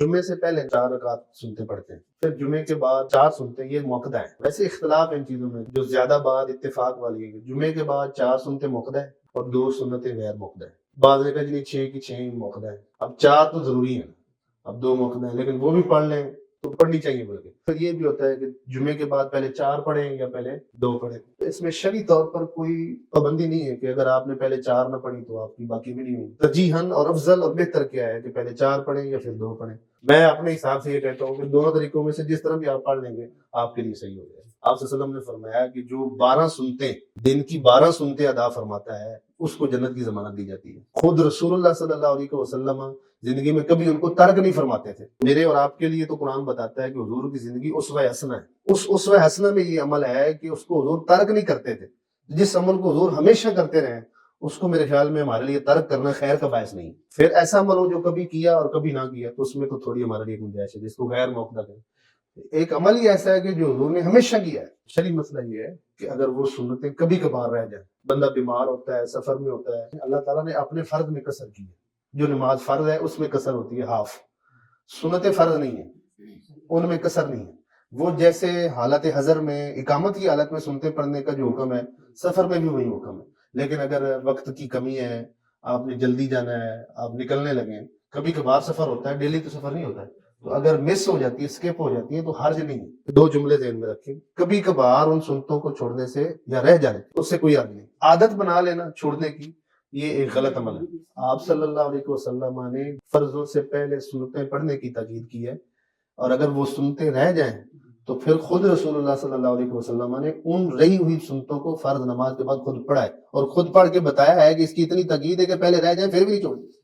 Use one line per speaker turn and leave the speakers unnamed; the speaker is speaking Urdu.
جمعے سے پہلے چار رکعت سنتے پڑھتے ہیں، پھر جمعے کے بعد چار سنتے، یہ موقع ہے۔ ویسے اختلاف ہے ان چیزوں میں، جو زیادہ بات اتفاق والی ہے جمعے کے بعد چار سنتے موقع ہے اور دو سنتیں غیر موقع ہے۔ بعض نے کہا جی چھ کی چھ موقع ہے۔ اب چار تو ضروری ہے اب دو موقع ہیں، لیکن وہ بھی پڑھ لیں تو پڑھنی چاہیے بلکہ۔ یہ بھی ہوتا ہے کہ جمعے کے بعد پہلے چار پڑھیں یا پہلے دو پڑھیں۔ اس میں شرعی طور پر کوئی پابندی نہیں ہے کہ اگر آپ نے پہلے چار نہ پڑھی تو آپ کی باقی بھی نہیں ہوئی ترجیحاً اور افضل اور بہتر کیا ہے کہ پہلے چار پڑھیں یا پھر دو پڑھیں۔ میں اپنے حساب سے یہ کہتا ہوں کہ دونوں طریقوں میں سے جس طرح بھی آپ پڑھ لیں گے، آپ کے لیے صحیح ہو جائے۔ آپ صلی اللہ علیہ وسلم نے فرمایا کہ جو بارہ سنتے دن کی بارہ سنتے ادا فرماتا ہے، اس کو جنت کی ضمانت دی جاتی ہے۔ خود رسول اللہ صلی اللہ علیہ وسلم زندگی میں کبھی ان کو ترک نہیں فرماتے تھے۔ میرے اور آپ کے لیے تو قرآن بتاتا ہے کہ حضور کی زندگی زندگی اسوہ حسنہ ہے۔ اس اسوہ حسنہ میں یہ عمل ہے کہ اس کو حضور ترک نہیں کرتے تھے۔ جس عمل کو حضور ہمیشہ کرتے رہے، اس کو میرے خیال میں ہمارے لیے ترک کرنا خیر کا باعث نہیں۔ پھر ایسا عمل ہو جو کبھی کیا اور کبھی نہ کیا، تو اس میں تو تھوڑی ہمارے لیے گنجائش ہے، جس کو غیر موقع کریں ایک عمل ہی ایسا ہے کہ جو حضور نے ہمیشہ کیا ہے۔ شریف مسئلہ یہ ہے کہ اگر وہ سنتیں کبھی کبھار رہ جائیں، بندہ بیمار ہوتا ہے، سفر میں ہوتا ہے، اللہ تعالیٰ نے اپنے فرض میں کسر کی ہے۔ جو نماز فرض ہے، اس میں کسر ہوتی ہے ہاف سنتیں فرض نہیں ہیں۔ ان میں کسر نہیں ہے۔ وہ جیسے حالت حضر میں اقامت کی حالت میں سنتے پڑھنے کا جو حکم ہے، سفر میں بھی وہی حکم ہے۔ لیکن اگر وقت کی کمی ہے، آپ نے جلدی جانا ہے، آپ نکلنے لگے کبھی کبھار سفر ہوتا ہے، ڈیلی تو سفر نہیں ہوتا ہے۔ تو اگر مس ہو جاتی ہے، اسکپ ہو جاتی ہے، تو حرج نہیں ہے۔ دو جملے ذہن میں رکھیں۔ کبھی کبھار ان سنتوں کو چھوڑنے سے یا رہ جائے اس سے کوئی حرج نہیں۔ عادت بنا لینا چھوڑنے کی، یہ ایک غلط عمل ہے۔ آپ صلی اللہ علیہ وسلم نے فرضوں سے پہلے سنتیں پڑھنے کی تاکید کی ہے۔ اور اگر وہ سنتے رہ جائیں تو پھر خود رسول اللہ صلی اللہ علیہ وسلم نے ان رہی ہوئی سنتوں کو فرض نماز کے بعد خود پڑھا ہے اور خود پڑھ کے بتایا ہے کہ اس کی اتنی تقید ہے کہ پہلے رہ جائیں پھر بھی نہیں چھوڑیں۔